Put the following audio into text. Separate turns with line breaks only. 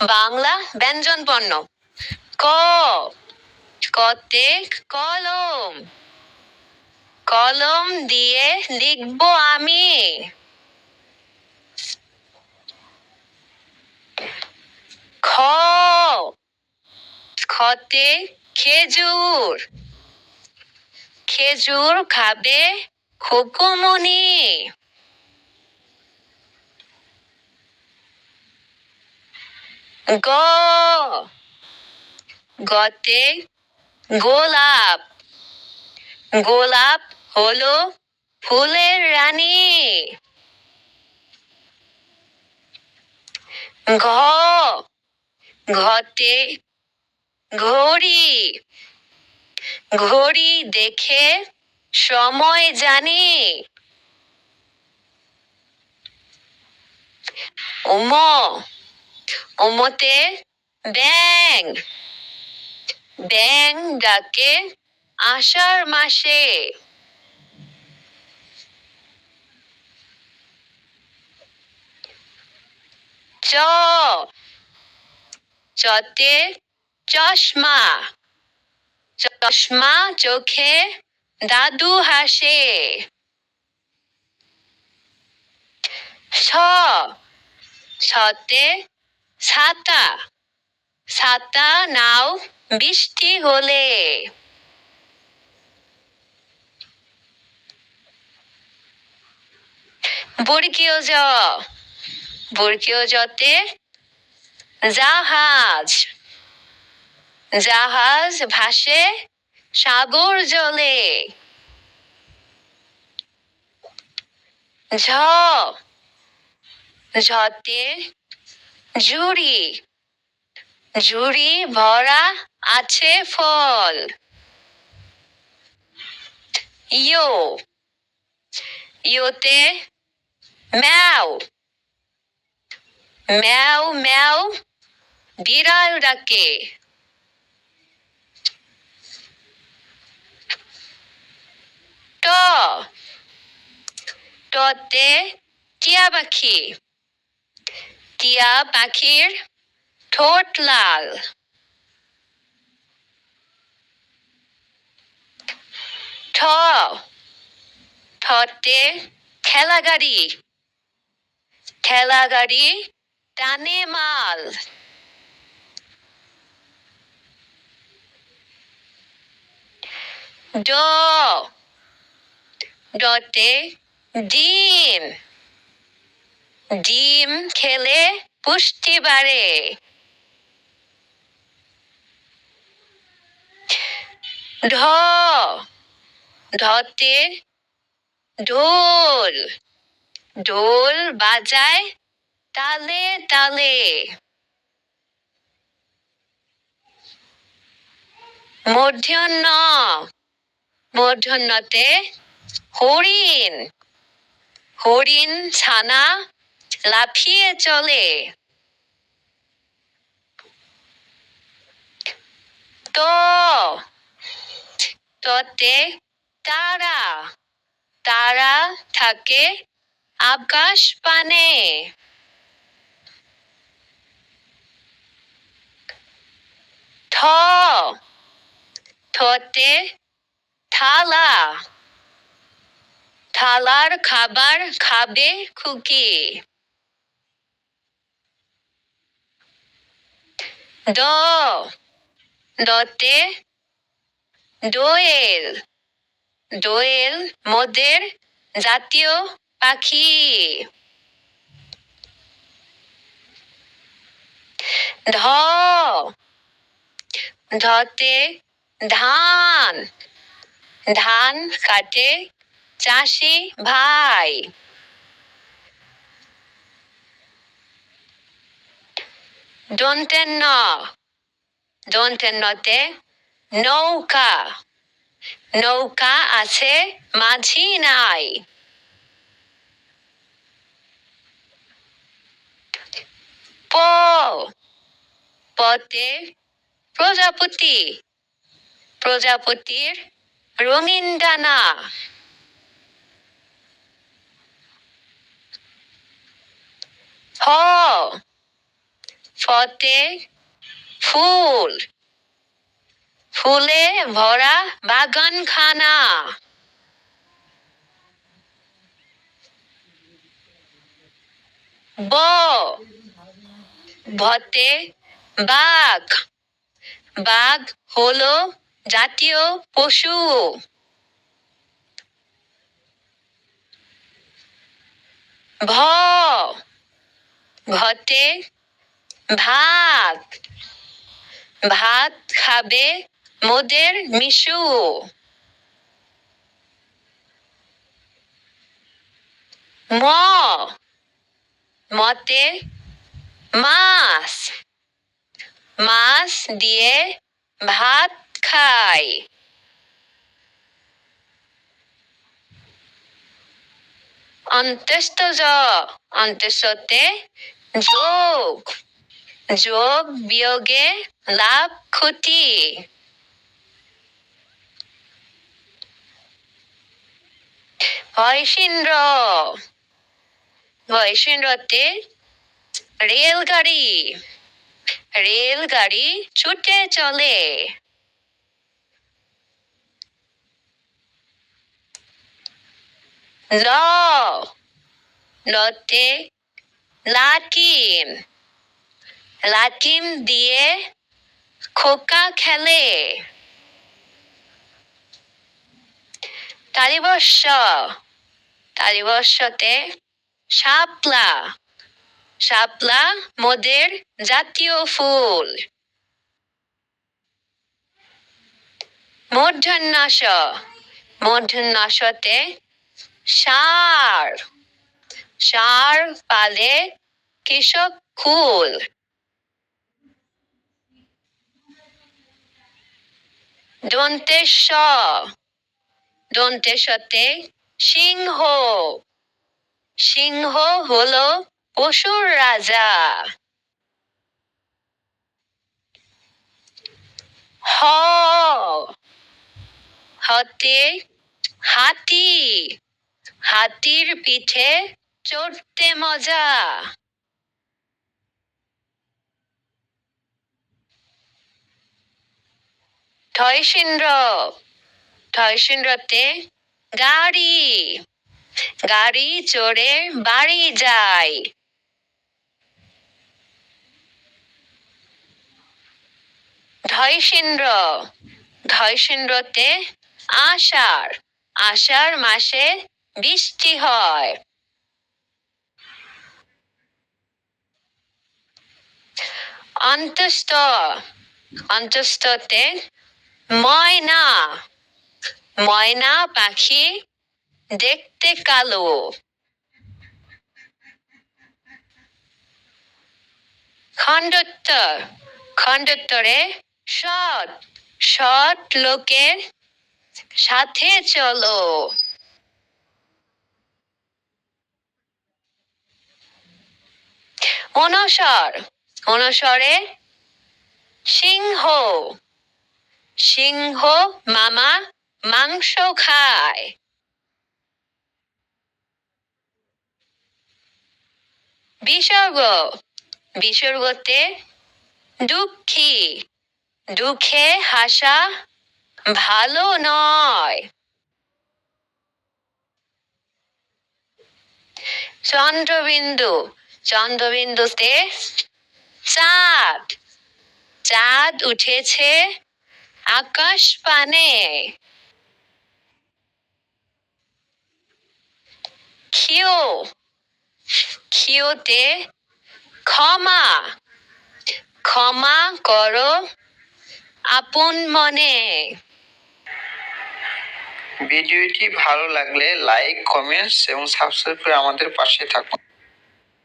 বাংলা ব্যঞ্জন বর্ণ। ক। কতে কলম। কলম দিয়ে লিখব আমি। খ। খতে খেজুর। খেজুর খাবে খুকুমনি গ। গতে গোলাপ। গোলাপ হলো ফুলের রানী। ঘ। ঘতে ঘড়ি। ঘড়ি দেখে সময় জানি। উম উমতে ব্যাং। ব্যাং ডাকে আষাঢ় মাসে। চ। চতে চশমা। চশমা চোখে দাদু হাসে। ছ ছতে ছাতা ছাতা নাও, বৃষ্টি হলে। বর্গীয় জ বর্গীয় জতে জাহাজ। জাহাজ ভাসে সাগর জলে। ঝ, ঝতে ঝুড়ি ঝুড়ি ভরা, আছে ফল। ইয়ো। ইয়োতে ম্যাও। ম্যাও ম্যাও, বিড়াল ডাকে। ট। টতে টিয়া পাখি। টিয়া পাখির ঠোঁট লাল। ঠ। ঠতে ঠেলা গাড়ি। ঠেলা গাড়ি টানে মাল। ড। ডতে ডিম। ডিম খেলে পুষ্টি বাড়ে। ঢ ঢতে ঢোল ঢোল বাজায় তালে তালে। মূর্ধন্য মূর্ধন্যতে হরিণ হরিণ ছানা লাফিয়ে চলে। তো, ততে তারা তারা থাকে আকাশ পানে। থ, থতে থালা, থালার খাবার খাবে খুকি। দ। দতে দোয়েল। দোয়েল মোদের জাতীয় পাখি। ধ। ধতে ধান। ধান কাটে চাষি ভাই। দন্তেন্ন দন্তেন্নতে নৌকা নৌকা আছে মাঝি নাই প পতে প্রজাপতি প্রজাপতির রঙিন ডানা হ ফতে ফুল। ফুলে ভরা বাগানখানা। ব। ভতে বাঘ। বাঘ হলো জাতীয় পশু। ভ। ভতে ভাত। ভাত খাবে মোদের মিশু। ম। মতে মাছ। মাছ দিয়ে ভাত খাই। অন্তস্থ জ যোগ। যোগ বিয়োগে লাভ ক্ষতি। ভয়সীন্দ্র ভয়সীন্দ্রতে রেলগাড়ি রেলগাড়ি ছুটে চলে। ল লতে লাটিম লাটিম দিয়ে খোকা খেলে। তালিবর্ষ তালিবর্ষতে শাপলা শাপলা মোদের জাতীয় ফুল। মূর্ধন্যাস মূর্ধন্যাসতে সার সার পালে কৃষক কুল। দন্তেশ দন্তেশতে সিংহ। সিংহ হলো পশুর রাজা। হ। হতে হাতি। হাতির পিঠে চড়তে মজা। ঠয়সীন্দ্র ঠয়সীন্দ্রতে গাড়ি গাড়ি চড়ে বাড়ি যায়। ধৈসীন্দ্র ধৈসীন্দ্রতে আষাঢ় আষাঢ় মাসে বৃষ্টি হয়। অন্তস্থ, অন্তস্থতে ময়না ময়না পাখি দেখতে কালো। খণ্ডোত্তর, খণ্ডোত্তরে সৎ সৎ লোকের সাথে চলো। অনসর, অনসরে সিংহ। সিংহ মামা মাংস খায়। বিসর্গ। বিসর্গতে দুঃখী। দুঃখে হাসা ভালো নয়। চন্দ্রবিন্দু। চন্দ্রবিন্দুতে চাঁদ। চাঁদ উঠেছে আকাশ পানে ক্ষিয়, ক্ষিয়তে ক্ষমা ক্ষমা করো আপন মনে।
ভিডিওটি ভালো লাগলে লাইক, কমেন্টস এবং সাবস্ক্রাইব করে আমাদের পাশে থাকুন।